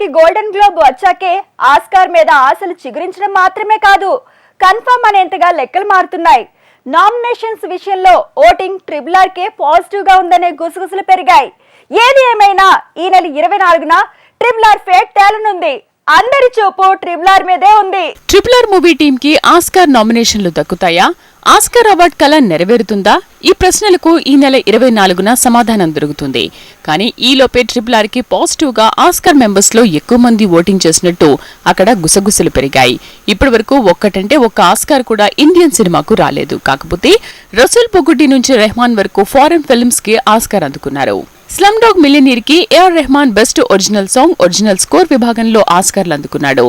కి golden globe వచ్చాకే Oscar మీద ఆశలు చిగురించడం మాత్రమే కాదు కన్ఫర్మ్ అనేంతగా లెక్కలు మారుతున్నాయి. నామినేషన్స్ విషయంలో ఓటింగ్ ట్రిపుల్ ఆర్కే పాజిటివ్గా పాజిటివ్గా ఉందనే గుసగుసలు పెరిగాయి. ఏది ఏమైనా ఈ నెల ఇరవై నాలుగున ట్రిపుల్ ఆర్ ఫేట్ తేలనుంది. అందరి చూపు ట్రిపుల్ ఆర్ మీదే ఉంది. ట్రిపుల్ ఆర్ మూవీ టీమ్కి ఆస్కార్ నామినేషన్లు దక్కుతాయా? ఆస్కార్ అవార్డ్ కళ నెరవేరుతుందా? ఈ ప్రశ్నలకు ఈ నెల ఇరవై నాలుగున సమాధానం దొరుకుతుంది. కానీ ఈలోపే ట్రిపుల్ ఆర్కి పాజిటివ్గా పాజిటివ్గా ఆస్కార్ మెంబర్స్లో ఎక్కువ మంది ఓటింగ్ చేసినట్టు అక్కడ గుసగుసలు పెరిగాయి. ఇప్పటి వరకు ఒక్కటంటే ఒక్క ఆస్కార్ కూడా ఇండియన్ సినిమాకు రాలేదు. కాకపోతే రసూల్ పొగుడ్డి నుంచి రెహమాన్ వరకు ఫారెన్ ఫిల్మ్స్కి ఆస్కార్ అందుకున్నారు. Slum dog మిలినీర్కి AR Rahman best original song original score విభాగంలో ఆస్కార్లు అందుకున్నాడు.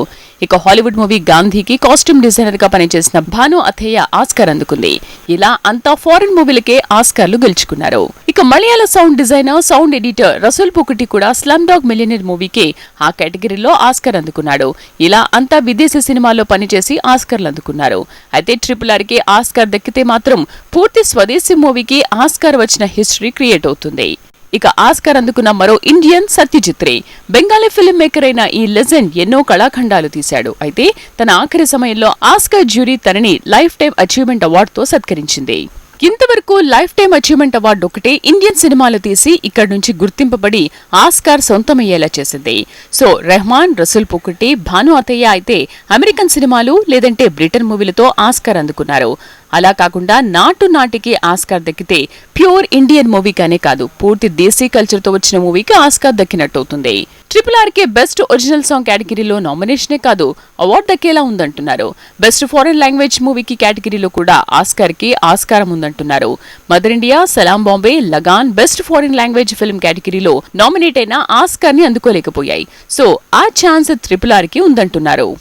ఇక హాలీవుడ్ మూవీ గాంధీకి కాస్ట్యూమ్ డిజైనర్గా పనిచేసిన భాను అథేయ ఆస్కార్ అందుకుంది. ఇలా అంతా ఫారెన్ మూవీలకే ఆస్కార్లు గెలుచుకున్నారు. ఇక మలయాళ sound designer sound editor Resul Pookutty కూడా స్లమ్ డాగ్ మిలినీర్ మూవీకి ఆ కేటగిరీలో ఆస్కార్ అందుకున్నాడు. ఇలా అంతా విదేశీ సినిమాల్లో పనిచేసి ఆస్కార్లు అందుకున్నారు. అయితే ట్రిపుల్ ఆర్కి ఆస్కార్ దక్కితే మాత్రం పూర్తి స్వదేశీ మూవీకి ఆస్కార్ వచ్చిన హిస్టరీ క్రియేట్ అవుతుంది. ఇక ఆస్కార్ అందుకున్న మరో Indian Satyajit Ray Bengali film maker అయిన ఈ లెజెండ్ ఎన్నో కళాఖండాలు తీశాడు. అయితే తన ఆఖరి సమయంలో ఆస్కార్ జ్యూరీ తనని లైఫ్ టైం అచీవ్మెంట్ అవార్డుతో సత్కరించింది. ఇంతవరకు లైఫ్ టైం అచీవ్మెంట్ అవార్డు ఒకటే ఇండియన్ సినిమాలు తీసి ఇక్కడి నుంచి గుర్తింపబడి ఆస్కార్ సొంతమయ్యేలా చేసింది. సో రెహమాన్ రసూల్ పుకుటి భాను అతయ్య అయితే అమెరికన్ సినిమాలు లేదంటే బ్రిటన్ మూవీలతో ఆస్కార్ అందుకున్నారు. అలా కాకుండా నాటు నాటికి ఆస్కార్ దక్కితే ప్యూర్ ఇండియన్ మూవీగానే కాదు పూర్తి దేశీ కల్చర్తో వచ్చిన మూవీకి ఆస్కార్ దక్కినట్టవుతుంది. ట్రిపుల్ ఆర్కే బెస్ట్ ఒరిజినల్ సాంగ్ కేటగిరీలో నామినేషనే కాదు అవార్డు దక్కేలా ఉందంటున్నారు. బెస్ట్ ఫారెన్ లాంగ్వేజ్ మూవీకి కేటగిరీలో కూడా ఆస్కార్కి ఆస్కారం ఉందంటున్నారు. Mother India Salaam Bombay Lagaan best foreign language film కేటగిరీలో నామినేట్ అయిన ఆస్కార్ని అందుకోలేకపోయాయి. సో ఆ ఛాన్స్ ట్రిపుల్ ఆర్కి ఉందంటున్నారు.